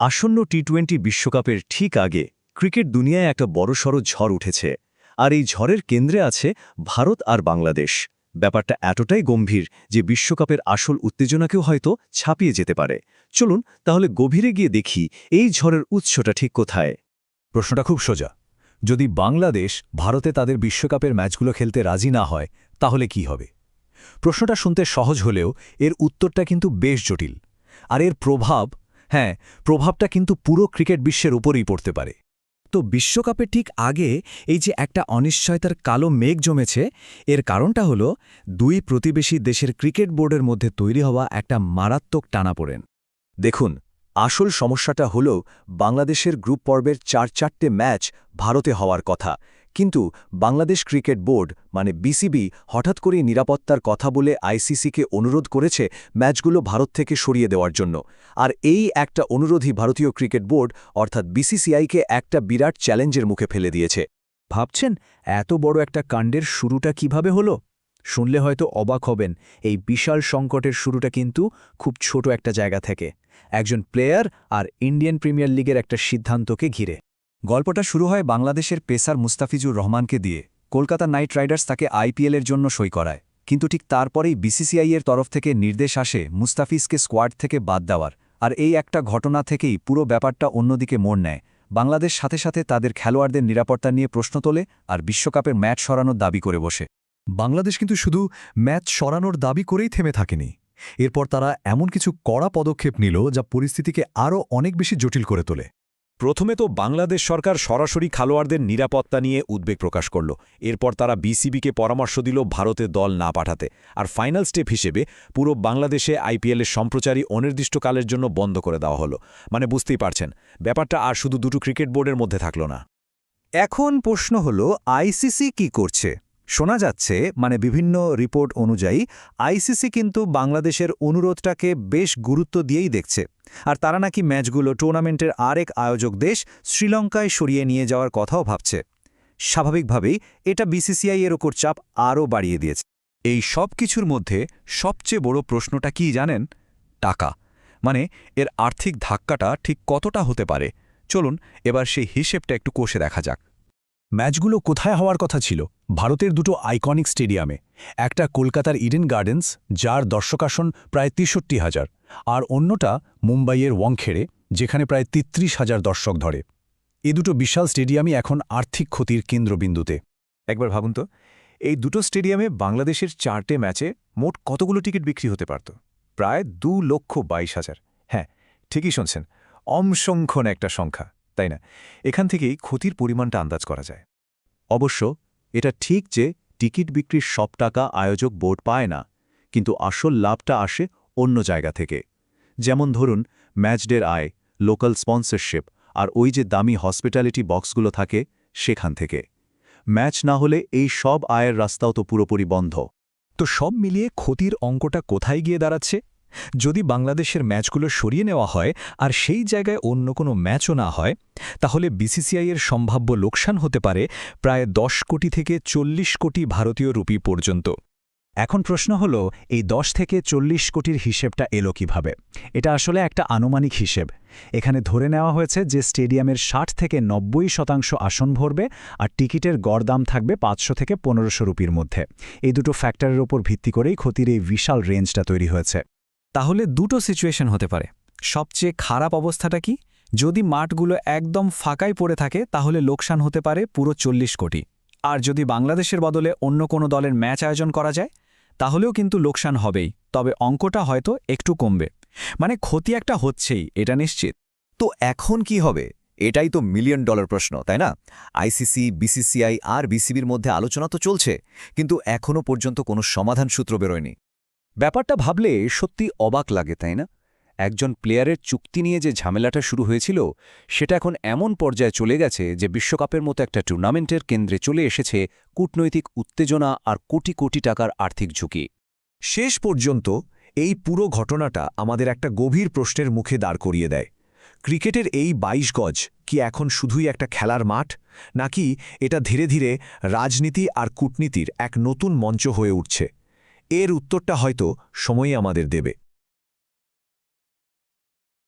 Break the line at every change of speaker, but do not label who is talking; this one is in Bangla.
আসন্ন টি টোয়েন্টি বিশ্বকাপের ঠিক আগে ক্রিকেট দুনিয়ায় একটা বড়সড় ঝড় উঠেছে, আর এই ঝড়ের কেন্দ্রে আছে ভারত আর বাংলাদেশ। ব্যাপারটা এতটাই গম্ভীর যে বিশ্বকাপের আসল উত্তেজনাকেও হয়তো ছাপিয়ে যেতে পারে। চলুন তাহলে গভীরে গিয়ে দেখি এই ঝড়ের উৎসটা ঠিক কোথায়।
প্রশ্নটা খুব সোজা। যদি বাংলাদেশ ভারতে তাদের বিশ্বকাপের ম্যাচগুলো খেলতে রাজি না হয়, তাহলে কি হবে? প্রশ্নটা শুনতে সহজ হলেও এর উত্তরটা কিন্তু বেশ জটিল, আর এর প্রভাব হ্যাঁ প্রভাবটা কিন্তু পুরো ক্রিকেট বিশ্বের উপরই পড়তে পারে।
তো বিশ্বকাপের ঠিক আগে এই যে একটা অনিশ্চয়তার কালো মেঘ জমেছে, এর কারণটা হলো দুই প্রতিবেশী দেশের ক্রিকেট বোর্ডের মধ্যে তৈরি হওয়া একটা মারাত্মক টানাপোড়েন।
দেখুন, আসল সমস্যাটা হল বাংলাদেশের গ্রুপ পর্বের চার চারটে ম্যাচ ভারতে হওয়ার কথা। কিন্তু বাংলাদেশ ক্রিকেট বোর্ড মানে বিসিবি, হঠাৎ করে নিরাপত্তার কথা বলে আইসিসিকে অনুরোধ করেছে ম্যাচগুলো ভারত থেকে সরিয়ে দেওয়ার জন্য। আর এই একটা অনুরোধই ভারতীয় ক্রিকেট বোর্ড, অর্থাৎ বিসিসিআইকে একটা বিরাট চ্যালেঞ্জের মুখে ফেলে দিয়েছে।
ভাবছেন, এত বড় একটা কাণ্ডের শুরুটা কীভাবে হলো? শুনলে হয়তো অবাক হবেন, এই বিশাল সংকটের শুরুটা কিন্তু খুব ছোট একটা জায়গা থেকে। একজন প্লেয়ার আর ইন্ডিয়ান প্রিমিয়ার লিগের একটা সিদ্ধান্তকে ঘিরে।
গল্পটা শুরু হয় বাংলাদেশের পেসার মুস্তাফিজুর রহমানকে দিয়ে। কলকাতা নাইট রাইডার্স তাকে আইপিএলের জন্য সই করায়। কিন্তু ঠিক তারপরেই বিসিসিআইয়ের তরফ থেকে নির্দেশ আসে মুস্তাফিজকে স্কোয়াড থেকে বাদ দেওয়ার। আর এই একটা ঘটনা থেকেই পুরো ব্যাপারটা অন্যদিকে মোড় নেয়। বাংলাদেশ সাথে সাথে তাদের খেলোয়াড়দের নিরাপত্তা নিয়ে প্রশ্ন তোলে আর বিশ্বকাপের ম্যাচ সরানোর দাবি করে বসে।
বাংলাদেশ কিন্তু শুধু ম্যাচ সরানোর দাবি করেই থেমে থাকেনি। এরপর তারা এমন কিছু কড়া পদক্ষেপ নিল যা পরিস্থিতিকে আরও অনেক বেশি জটিল করে তোলে।
প্রথমে তো বাংলাদেশ সরকার সরাসরি খেলোয়াড়দের নিরাপত্তা নিয়ে উদ্বেগ প্রকাশ করল। এরপর তারা বিসিবিকে পরামর্শ দিল ভারতে দল না পাঠাতে। আর ফাইনাল স্টেপ হিসেবে পুরো বাংলাদেশে আইপিএলের সম্প্রচারই অনির্দিষ্টকালের জন্য বন্ধ করে দেওয়া হলো। মানে বুঝতেই পারছেন, ব্যাপারটা আর শুধু দুটো ক্রিকেট বোর্ডের মধ্যে থাকল না।
এখন প্রশ্ন হল, আইসিসি কি করছে? শোনা যাচ্ছে মানে বিভিন্ন রিপোর্ট অনুযায়ী আইসিসি কিন্তু বাংলাদেশের অনুরোধটাকে বেশ গুরুত্ব দিয়েই দেখছে। আর তারা নাকি ম্যাচগুলো টুর্নামেন্টের আরেক আয়োজক দেশ শ্রীলঙ্কায় সরিয়ে নিয়ে যাওয়ার কথাও ভাবছে। স্বাভাবিকভাবেই এটা বিসিসিআই এর ওপর চাপ আরও বাড়িয়ে দিয়েছে।
এই সব কিছুর মধ্যে সবচেয়ে বড় প্রশ্নটা কি জানেন? টাকা। মানে এর আর্থিক ধাক্কাটা ঠিক কতটা হতে পারে? চলুন, এবার সেই হিসেবটা একটু কষে দেখা যাক। ম্যাচগুলো কোথায় হওয়ার কথা ছিল? ভারতের দুটো আইকনিক স্টেডিয়ামে। একটা কলকাতার ইডেন গার্ডেন্স, যার দর্শকাসন প্রায় তেষট্টি হাজার। আর অন্যটা মুম্বাইয়ের ওয়াংখেড়ে, যেখানে প্রায় তিত্রিশ হাজার দর্শক ধরে। এ দুটো বিশাল স্টেডিয়ামই এখন আর্থিক ক্ষতির কেন্দ্রবিন্দুতে।
একবার ভাবুন তো, এই দুটো স্টেডিয়ামে বাংলাদেশের চারটে ম্যাচে মোট কতগুলো টিকিট বিক্রি হতে পারত? প্রায় দু লক্ষ বাইশ হাজার। হ্যাঁ ঠিকই শুনছেন অমসংখ্যন একটা সংখ্যা। তাই না? এখান থেকেই ক্ষতির পরিমাণটা আন্দাজ করা যায়।
অবশ্য এটা ঠিক যে টিকিট বিক্রির সব টাকা আয়োজক বোর্ড পায় না, কিন্তু আসল লাভটা আসে অন্য জায়গা থেকে। যেমন ধরুন, ম্যাচডের আয়, লোকাল স্পন্সরশিপ আর ওই যে দামি হসপিটালিটি বক্সগুলো থাকে সেখান থেকে। ম্যাচ না হলে এই সব আয়ের রাস্তাও তো পুরোপুরি বন্ধ।
তো সব মিলিয়ে ক্ষতির অঙ্কটা কোথায় গিয়ে দাঁড়াচ্ছে? যদি বাংলাদেশের ম্যাচগুলো সরিয়ে নেওয়া হয় আর সেই জায়গায় অন্য কোনো ম্যাচও না হয়, তাহলে বিসিসিআইয়ের সম্ভাব্য লোকসান হতে পারে প্রায় দশ কোটি থেকে চল্লিশ কোটি ভারতীয় রুপি পর্যন্ত।
এখন প্রশ্ন হল, এই দশ থেকে চল্লিশ কোটির হিসেবটা এলো কীভাবে? এটা আসলে একটা আনুমানিক হিসেব। এখানে ধরে নেওয়া হয়েছে যে স্টেডিয়ামের ষাট থেকে নব্বই শতাংশ আসন ভরবে আর টিকিটের গড় দাম থাকবে পাঁচশো থেকে পনেরোশো রুপির মধ্যে। এই দুটো ফ্যাক্টরের ওপর ভিত্তি করেই ক্ষতির এই বিশাল রেঞ্জটা তৈরি হয়েছে। তাহলে দুটো সিচুয়েশন হতে পারে। সবচেয়ে খারাপ অবস্থাটা কি? যদি মাঠগুলো একদম ফাঁকাই পড়ে থাকে, তাহলে লোকসান হতে পারে পুরো চল্লিশ কোটি। আর যদি বাংলাদেশের বদলে অন্য কোনো দলের ম্যাচ আয়োজন করা যায়, তাহলেও কিন্তু লোকসান হবেই, তবে অঙ্কটা হয়তো একটু কমবে। মানে ক্ষতি একটা হচ্ছেই, এটা নিশ্চিত।
তো এখন কি হবে? এটাই তো মিলিয়ন ডলার প্রশ্ন, তাই না? আইসিসি বিসিসিআই আর বিসিবির মধ্যে আলোচনা তো চলছে, কিন্তু এখনও পর্যন্ত কোনো সমাধান সূত্র বেরোয়নি। ব্যাপারটা ভাবলে সত্যি অবাক লাগে, তাই না? একজন প্লেয়ারের চুক্তি নিয়ে যে ঝামেলাটা শুরু হয়েছিল, সেটা এখন এমন পর্যায়ে চলে গেছে যে বিশ্বকাপের মতো একটা টুর্নামেন্টের কেন্দ্রে চলে এসেছে কূটনৈতিক উত্তেজনা আর কোটি কোটি টাকার আর্থিক ঝুঁকি।
শেষ পর্যন্ত এই পুরো ঘটনাটা আমাদের একটা গভীর প্রশ্নের মুখে দাঁড় করিয়ে দেয়। ক্রিকেটের এই ২২ গজ কি এখন শুধুই একটা খেলার মাঠ, নাকি এটা ধীরে ধীরে রাজনীতি আর কূটনীতির এক নতুন মঞ্চ হয়ে উঠছে? এর উত্তরটা হয়তো সময়ই আমাদের দেবে।